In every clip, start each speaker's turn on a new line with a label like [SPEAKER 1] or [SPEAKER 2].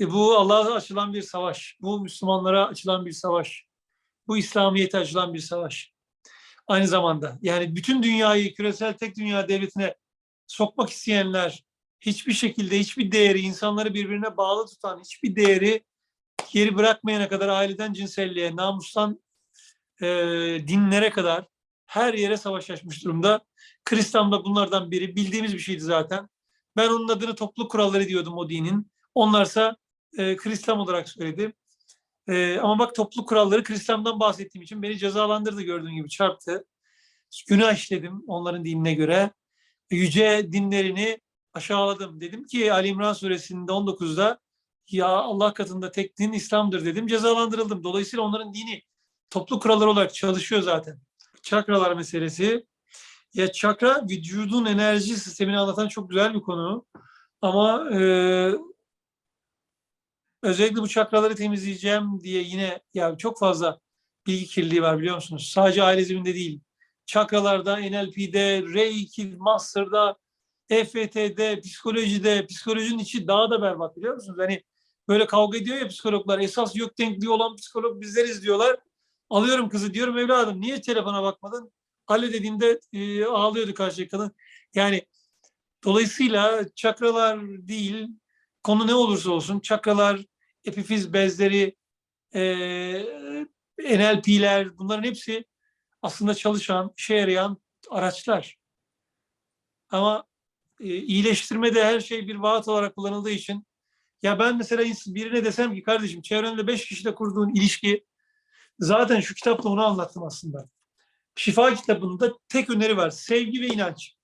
[SPEAKER 1] E, bu Allah'a açılan bir savaş. Bu Müslümanlara açılan bir savaş. Bu İslamiyet'e açılan bir savaş. Aynı zamanda yani bütün dünyayı küresel tek dünya devletine sokmak isteyenler hiçbir şekilde hiçbir değeri insanları birbirine bağlı tutan hiçbir değeri geri bırakmayana kadar aileden cinselliğe, namustan e, dinlere kadar her yere savaş açmış durumda. Kristam da bunlardan biri. Bildiğimiz bir şeydi zaten. Ben onun adını topluluk kuralları diyordum o dinin. Onlarsa e, Kristam olarak söyledi. E, ama bak topluluk kuralları Kristam'dan bahsettiğim için beni cezalandırdı gördüğün gibi çarptı. Günah işledim onların dinine göre. Yüce dinlerini aşağıladım. Dedim ki Ali İmran suresinde 19'da ya Allah katında tek din İslam'dır dedim. Cezalandırıldım. Dolayısıyla onların dini toplu kurallar olarak çalışıyor zaten. Çakralar meselesi. Ya çakra vücudun enerji sistemini anlatan çok güzel bir konu. Ama e, özellikle bu çakraları temizleyeceğim diye yine ya çok fazla bilgi kirliliği var biliyor musunuz? Sadece aile zeminde değil. Çakralarda, NLP'de, Reiki, Master'da, EFT'de, psikolojide, psikolojinin içi daha da berbat biliyor musunuz? Hani böyle kavga ediyor ya psikologlar. Esas yok denkliği olan psikolog bizleriz diyorlar. Alıyorum kızı diyorum evladım niye telefona bakmadın? Halle dediğimde e, ağlıyordu karşı kadın. Yani dolayısıyla çakralar değil, konu ne olursa olsun çakralar, epifiz bezleri, e, NLP'ler bunların hepsi aslında çalışan, işe yarayan araçlar. Ama e, iyileştirmede her şey bir vaat olarak kullanıldığı için ya ben mesela birine desem ki kardeşim çevrende beş kişiyle kurduğun ilişki zaten şu kitapta onu anlattım aslında. Şifa kitabında tek öneri var. Sevgi ve inanç.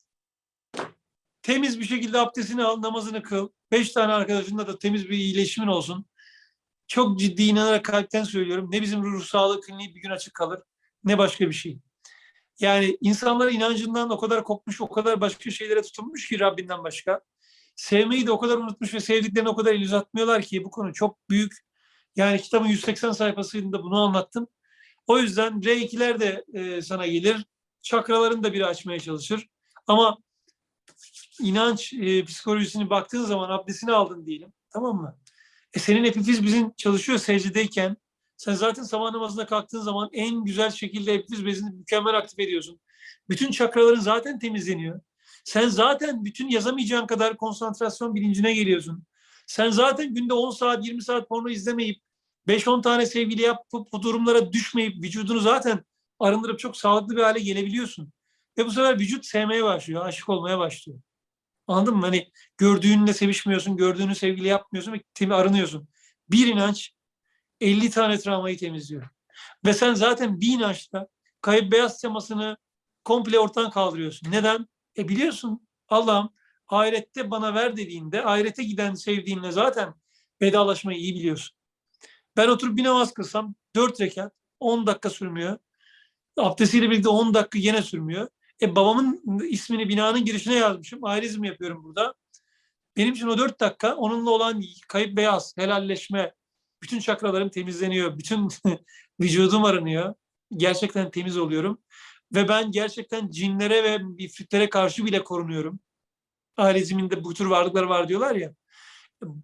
[SPEAKER 1] Temiz bir şekilde abdestini al, namazını kıl. Beş tane arkadaşınla da temiz bir iyileşimin olsun. Çok ciddi inanarak kalpten söylüyorum. Ne bizim ruh sağlığı kliniği bir gün açık kalır ne başka bir şey. Yani insanlar inancından o kadar kopmuş, o kadar başka şeylere tutunmuş ki Rabbinden başka. Sevmeyi de o kadar unutmuş ve sevdiklerini o kadar el uzatmıyorlar ki bu konu çok büyük. Yani kitabın 180 sayfasında bunu anlattım. O yüzden R2'ler de e, sana gelir. Çakraların da biri açmaya çalışır. Ama inanç e, psikolojisini baktığın zaman abdestini aldın diyelim. Tamam mı? E senin epifiz bizim çalışıyor secdedeyken sen zaten sabah namazına kalktığın zaman en güzel şekilde epifiz bezini mükemmel aktif ediyorsun. Bütün çakraların zaten temizleniyor. Sen zaten bütün yazamayacağın kadar konsantrasyon bilincine geliyorsun. Sen zaten günde 10 saat 20 saat porno izlemeyip 5-10 tane sevgili yapıp bu durumlara düşmeyip vücudunu zaten arındırıp çok sağlıklı bir hale gelebiliyorsun. Ve bu sefer vücut sevmeye başlıyor, aşık olmaya başlıyor. Anladın mı? Hani gördüğünle sevişmiyorsun, gördüğünü sevgili yapmıyorsun ve temi arınıyorsun. Bir inanç 50 tane travmayı temizliyor. Ve sen zaten bir inançla kayıp beyaz temasını komple ortadan kaldırıyorsun. Neden? E biliyorsun Allah'ım ahirette bana ver dediğinde ahirete giden sevdiğinle zaten vedalaşmayı iyi biliyorsun. Ben oturup bir namaz kılsam 4 rekat 10 dakika sürmüyor. Abdestiyle birlikte 10 dakika yine sürmüyor. E babamın ismini binanın girişine yazmışım. Ailizm yapıyorum burada. Benim için o 4 dakika onunla olan kayıp beyaz, helalleşme, bütün çakralarım temizleniyor. Bütün vücudum arınıyor. Gerçekten temiz oluyorum. Ve ben gerçekten cinlere ve ifritlere karşı bile korunuyorum. Aileziminde bu tür varlıklar var diyorlar ya.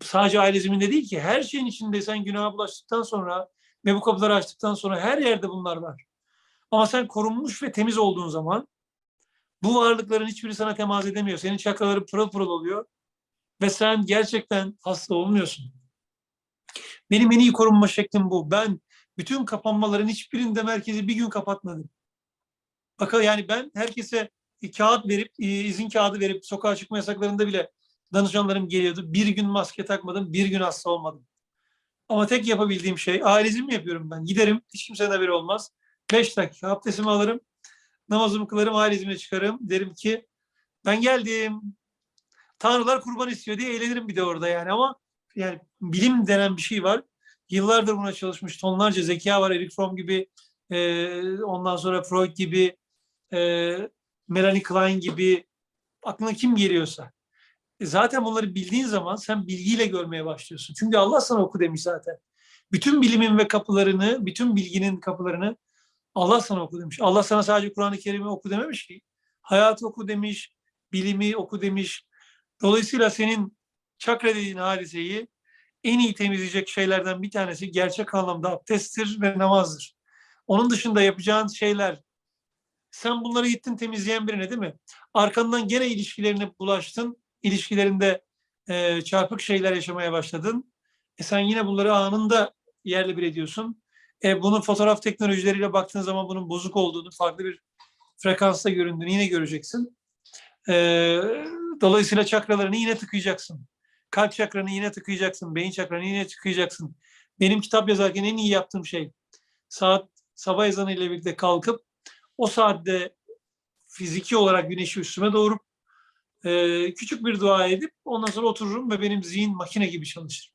[SPEAKER 1] Sadece aileziminde değil ki her şeyin içinde sen günaha bulaştıktan sonra ve bu kapıları açtıktan sonra her yerde bunlar var. Ama sen korunmuş ve temiz olduğun zaman bu varlıkların hiçbiri sana temas edemiyor. Senin çakraları pırıl pırıl oluyor ve sen gerçekten hasta olmuyorsun. Benim en iyi korunma şeklim bu. Ben bütün kapanmaların hiçbirinde merkezi bir gün kapatmadım. Bakın yani ben herkese kağıt verip, izin kağıdı verip sokağa çıkma yasaklarında bile danışanlarım geliyordu. Bir gün maske takmadım, bir gün hasta olmadım. Ama tek yapabildiğim şey, ailezim yapıyorum ben. Giderim, hiç kimsenin haberi olmaz. Beş dakika abdestimi alırım, namazımı kılarım, ailezime çıkarım. Derim ki ben geldim. Tanrılar kurban istiyor diye eğlenirim bir de orada yani ama yani bilim denen bir şey var. Yıllardır buna çalışmış tonlarca zeka var. Eric Fromm gibi, e, ondan sonra Freud gibi, e, Melanie Klein gibi aklına kim geliyorsa. E zaten bunları bildiğin zaman sen bilgiyle görmeye başlıyorsun. Çünkü Allah sana oku demiş zaten. Bütün bilimin ve kapılarını, bütün bilginin kapılarını Allah sana oku demiş. Allah sana sadece Kur'an-ı Kerim'i oku dememiş ki. Hayatı oku demiş, bilimi oku demiş. Dolayısıyla senin çakra dediğin hadiseyi en iyi temizleyecek şeylerden bir tanesi gerçek anlamda abdesttir ve namazdır. Onun dışında yapacağın şeyler sen bunları gittin temizleyen birine değil mi? Arkandan gene ilişkilerine bulaştın. İlişkilerinde e, çarpık şeyler yaşamaya başladın. E sen yine bunları anında yerle bir ediyorsun. E, bunun fotoğraf teknolojileriyle baktığın zaman bunun bozuk olduğunu, farklı bir frekansta göründüğünü yine göreceksin. E, dolayısıyla çakralarını yine tıkayacaksın. Kalp çakranı yine tıkayacaksın. Beyin çakranı yine tıkayacaksın. Benim kitap yazarken en iyi yaptığım şey saat sabah ezanı ile birlikte kalkıp o saatte fiziki olarak güneşi üstüme doğurup e, küçük bir dua edip ondan sonra otururum ve benim zihin makine gibi çalışır.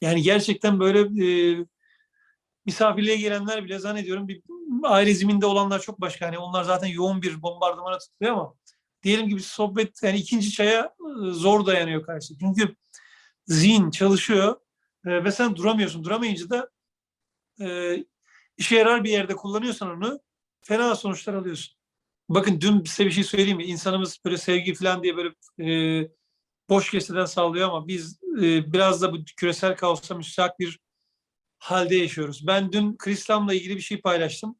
[SPEAKER 1] Yani gerçekten böyle e, misafirliğe gelenler bile zannediyorum bir aile ziminde olanlar çok başka. Hani onlar zaten yoğun bir bombardımana tutuyor ama diyelim gibi sohbet yani ikinci çaya e, zor dayanıyor karşı. Çünkü zihin çalışıyor e, ve sen duramıyorsun. Duramayınca da e, işe yarar bir yerde kullanıyorsan onu fena sonuçlar alıyorsun. Bakın dün size bir şey söyleyeyim mi? İnsanımız böyle sevgi falan diye böyle e, boş keseden sallıyor ama biz e, biraz da bu küresel kaosa müsait bir halde yaşıyoruz. Ben dün Krislam'la ilgili bir şey paylaştım.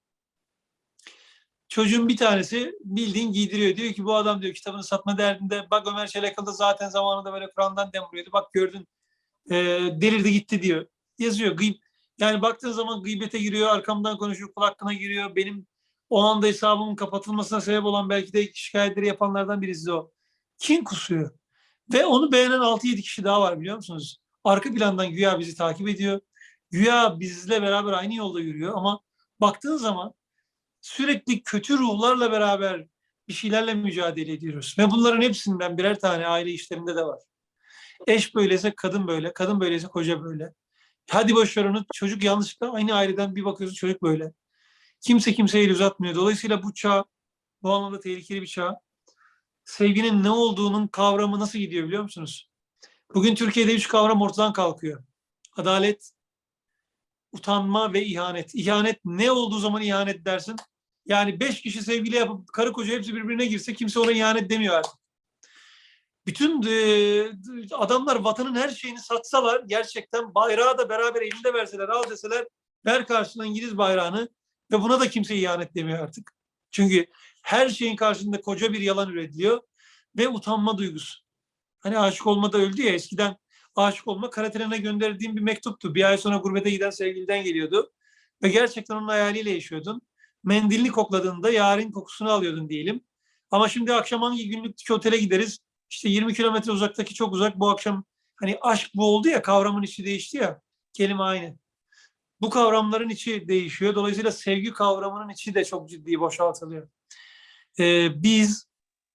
[SPEAKER 1] Çocuğun bir tanesi bildiğin giydiriyor. Diyor ki bu adam diyor kitabını satma derdinde. Bak Ömer Çelakalı da zaten zamanında böyle Kur'an'dan dem. Bak gördün e, delirdi gitti diyor. Yazıyor. Gıyb yani baktığın zaman gıybete giriyor, arkamdan konuşuyor, kul hakkına giriyor. Benim o anda hesabımın kapatılmasına sebep olan belki de şikayetleri yapanlardan birisi de o. Kin kusuyor. Ve onu beğenen 6-7 kişi daha var biliyor musunuz? Arka plandan güya bizi takip ediyor. Güya bizle beraber aynı yolda yürüyor ama baktığın zaman sürekli kötü ruhlarla beraber bir şeylerle mücadele ediyoruz. Ve bunların hepsinden birer tane aile işlerinde de var. Eş böyleyse kadın böyle, kadın böyleyse koca böyle. Hadi onu, çocuk yanlışlıkla aynı aileden bir bakıyorsun çocuk böyle. Kimse kimseye el uzatmıyor. Dolayısıyla bu çağ bu anlamda tehlikeli bir çağ. Sevginin ne olduğunun kavramı nasıl gidiyor biliyor musunuz? Bugün Türkiye'de üç kavram ortadan kalkıyor. Adalet, utanma ve ihanet. İhanet ne olduğu zaman ihanet dersin? Yani beş kişi sevgili yapıp karı koca hepsi birbirine girse kimse ona ihanet demiyor artık. Bütün e, adamlar vatanın her şeyini satsalar gerçekten bayrağı da beraber elinde verseler al deseler ver karşına İngiliz bayrağını ve buna da kimse ihanet demiyor artık. Çünkü her şeyin karşısında koca bir yalan üretiliyor ve utanma duygusu. Hani aşık olma da öldü ya eskiden aşık olma karatenine gönderdiğim bir mektuptu. Bir ay sonra gurbete giden sevgiliden geliyordu. Ve gerçekten onun hayaliyle yaşıyordun. Mendilini kokladığında yarın kokusunu alıyordun diyelim. Ama şimdi akşam hangi günlük otele gideriz? İşte 20 kilometre uzaktaki çok uzak bu akşam hani aşk bu oldu ya kavramın içi değişti ya kelime aynı. Bu kavramların içi değişiyor. Dolayısıyla sevgi kavramının içi de çok ciddi boşaltılıyor. Ee, biz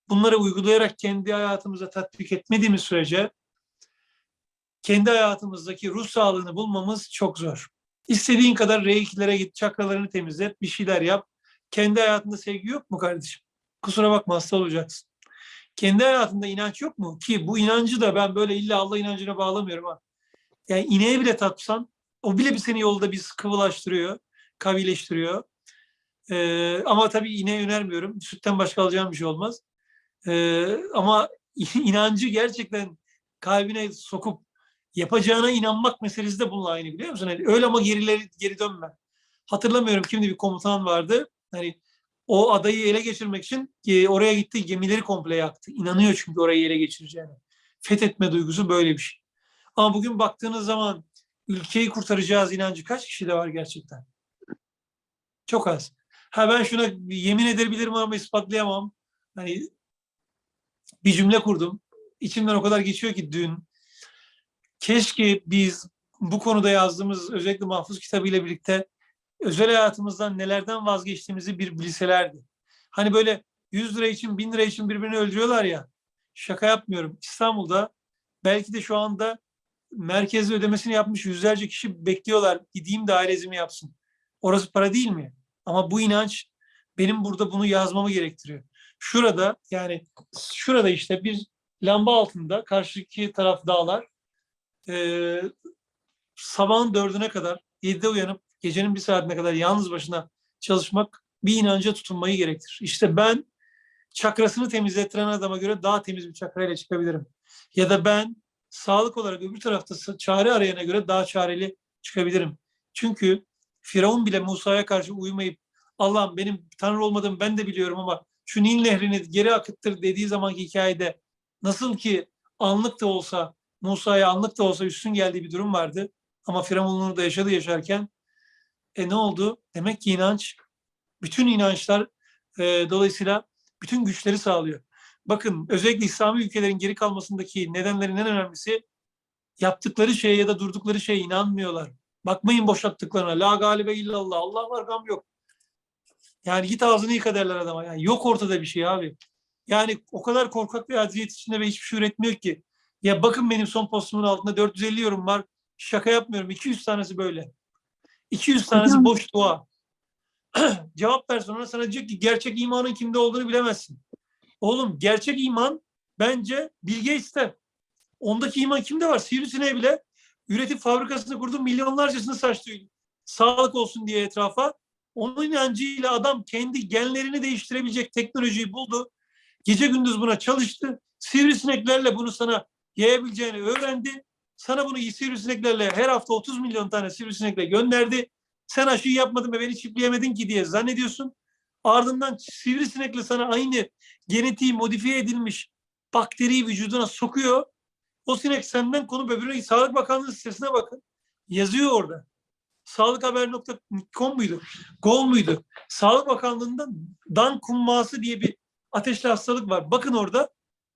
[SPEAKER 1] bunları uygulayarak kendi hayatımıza tatbik etmediğimiz sürece kendi hayatımızdaki ruh sağlığını bulmamız çok zor. İstediğin kadar reikilere git, çakralarını temizlet, bir şeyler yap. Kendi hayatında sevgi yok mu kardeşim? Kusura bakma hasta olacaksın. Kendi hayatında inanç yok mu? Ki bu inancı da ben böyle illa Allah inancına bağlamıyorum ha. Yani ineğe bile tatsan o bile bir seni yolda bir kıvılaştırıyor, kavileştiriyor. Ee, ama tabii ineğe önermiyorum. Sütten başka alacağım bir şey olmaz. Ee, ama inancı gerçekten kalbine sokup yapacağına inanmak meselesi de bununla aynı biliyor musun? Yani öyle ama gerileri geri dönme. Hatırlamıyorum kimdi bir komutan vardı. Hani o adayı ele geçirmek için e, oraya gitti gemileri komple yaktı. İnanıyor çünkü orayı ele geçireceğine. Fethetme duygusu böyle bir şey. Ama bugün baktığınız zaman ülkeyi kurtaracağız inancı kaç kişide var gerçekten? Çok az. Ha ben şuna yemin edebilirim ama ispatlayamam. Hani bir cümle kurdum. İçimden o kadar geçiyor ki dün. Keşke biz bu konuda yazdığımız özellikle mahfuz kitabıyla birlikte özel hayatımızdan nelerden vazgeçtiğimizi bir bilselerdi. Hani böyle 100 lira için 1000 lira için birbirini öldürüyorlar ya. Şaka yapmıyorum. İstanbul'da belki de şu anda merkezde ödemesini yapmış yüzlerce kişi bekliyorlar. Gideyim de ailezimi yapsın. Orası para değil mi? Ama bu inanç benim burada bunu yazmamı gerektiriyor. Şurada yani şurada işte bir lamba altında karşıki taraf dağlar. Ee, sabahın dördüne kadar yedide uyanıp gecenin bir saatine kadar yalnız başına çalışmak bir inanca tutunmayı gerektirir. İşte ben çakrasını temizlettiren adama göre daha temiz bir çakrayla çıkabilirim. Ya da ben sağlık olarak öbür tarafta çare arayana göre daha çareli çıkabilirim. Çünkü Firavun bile Musa'ya karşı uymayıp Allah'ım benim Tanrı olmadığımı ben de biliyorum ama şu Nil nehrini geri akıttır dediği zamanki hikayede nasıl ki anlık da olsa Musa'ya anlık da olsa üstün geldiği bir durum vardı. Ama Firavunluğunu da yaşadı yaşarken e ne oldu? Demek ki inanç, bütün inançlar e, dolayısıyla bütün güçleri sağlıyor. Bakın özellikle İslami ülkelerin geri kalmasındaki nedenlerin en önemlisi yaptıkları şeye ya da durdukları şeye inanmıyorlar. Bakmayın boşalttıklarına. La galibe illallah. Allah var gam yok. Yani git ağzını yıka derler adama. Yani yok ortada bir şey abi. Yani o kadar korkak bir aciziyet içinde ve hiçbir şey üretmiyor ki. Ya bakın benim son postumun altında 450 yorum var. Şaka yapmıyorum. 200 tanesi böyle. 200 tanesi
[SPEAKER 2] Hocam-
[SPEAKER 1] boş dua. Cevap versin ona sana diyecek ki gerçek imanın kimde olduğunu bilemezsin. Oğlum gerçek iman bence Bilge ister. Ondaki iman kimde var? Sivrisineğe bile üretim fabrikasını kurdu milyonlarcasını saçtı. Sağlık olsun diye etrafa. Onun inancıyla adam kendi genlerini değiştirebilecek teknolojiyi buldu. Gece gündüz buna çalıştı. Sivrisineklerle bunu sana yayabileceğini öğrendi. Sana bunu sivrisineklerle her hafta 30 milyon tane sivrisinekle gönderdi. Sen aşıyı yapmadın ve beni çipleyemedin ki diye zannediyorsun. Ardından sivrisinekle sana aynı genetiği modifiye edilmiş bakteriyi vücuduna sokuyor. O sinek senden konu öbürüne Sağlık Bakanlığı sitesine bakın. Yazıyor orada. Sağlıkhaber.com muydu? Gol muydu? Sağlık Bakanlığı'nda dan kumması diye bir ateşli hastalık var. Bakın orada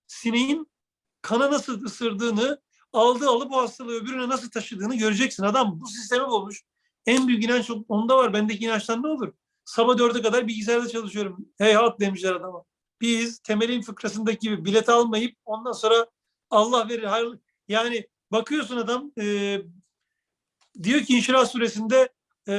[SPEAKER 1] sineğin kana nasıl ısırdığını, aldığı alıp o hastalığı öbürüne nasıl taşıdığını göreceksin. Adam bu sistemi bulmuş. En büyük inanç onda var. Bendeki inançtan ne olur? Sabah dörde kadar bilgisayarda çalışıyorum. Heyhat demişler adama. Biz temelin fıkrasındaki gibi bilet almayıp ondan sonra Allah verir. hayır- Yani bakıyorsun adam e, diyor ki İnşirah suresinde e,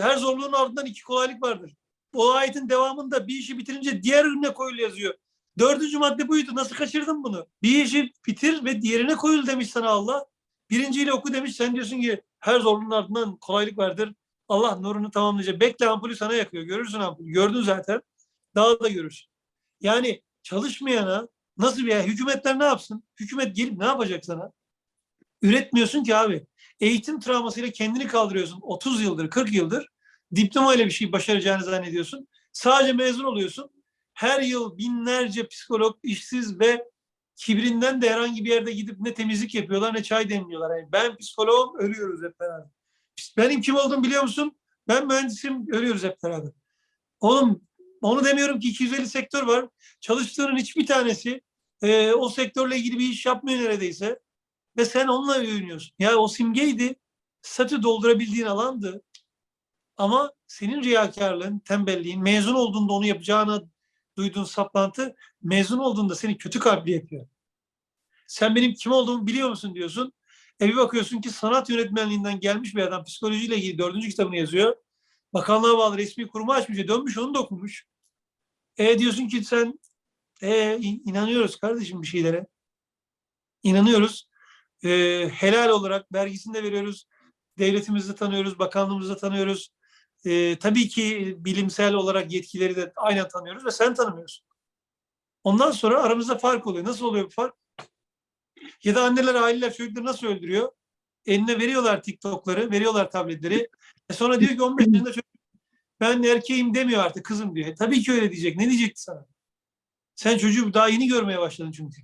[SPEAKER 1] her zorluğun ardından iki kolaylık vardır. O ayetin devamında bir işi bitirince diğer ürüne koyul yazıyor. Dördüncü madde buydu. Nasıl kaçırdın bunu? Bir işi bitir ve diğerine koyul demiş sana Allah. Birinciyle oku demiş. Sen diyorsun ki her zorluğun ardından kolaylık vardır. Allah nurunu tamamlayacak. Bekle ampulü sana yakıyor. Görürsün ampulü. Gördün zaten. Daha da görürsün. Yani çalışmayana nasıl bir hükümetler ne yapsın? Hükümet gelip ne yapacak sana? Üretmiyorsun ki abi. Eğitim travmasıyla kendini kaldırıyorsun. 30 yıldır, 40 yıldır diploma ile bir şey başaracağını zannediyorsun. Sadece mezun oluyorsun. Her yıl binlerce psikolog işsiz ve kibrinden de herhangi bir yerde gidip ne temizlik yapıyorlar ne çay demliyorlar. Yani ben psikoloğum ölüyoruz hep beraber. Benim kim olduğumu biliyor musun? Ben mühendisim ölüyoruz hep beraber. Oğlum onu demiyorum ki 250 sektör var. Çalıştığının hiçbir tanesi e, o sektörle ilgili bir iş yapmıyor neredeyse. Ve sen onunla övünüyorsun. Ya o simgeydi. Statü doldurabildiğin alandı. Ama senin riyakarlığın, tembelliğin, mezun olduğunda onu yapacağını duyduğun saplantı, mezun olduğunda seni kötü kalpli yapıyor. Sen benim kim olduğumu biliyor musun diyorsun. E bir bakıyorsun ki sanat yönetmenliğinden gelmiş bir adam psikolojiyle ilgili dördüncü kitabını yazıyor. Bakanlığa bağlı resmi kurumu açmış, dönmüş onu da okumuş. E diyorsun ki sen e, in- inanıyoruz kardeşim bir şeylere. İnanıyoruz. E, helal olarak vergisini de veriyoruz. Devletimizi de tanıyoruz, bakanlığımızı tanıyoruz. E, tabii ki bilimsel olarak yetkileri de aynen tanıyoruz ve sen tanımıyorsun. Ondan sonra aramızda fark oluyor. Nasıl oluyor bu fark? Ya da anneler, aileler çocukları nasıl öldürüyor? Eline veriyorlar TikTok'ları, veriyorlar tabletleri. E sonra diyor ki 15 yaşında çocuk ben erkeğim demiyor artık kızım diyor. E tabii ki öyle diyecek. Ne diyecekti sana? Sen çocuğu daha yeni görmeye başladın çünkü.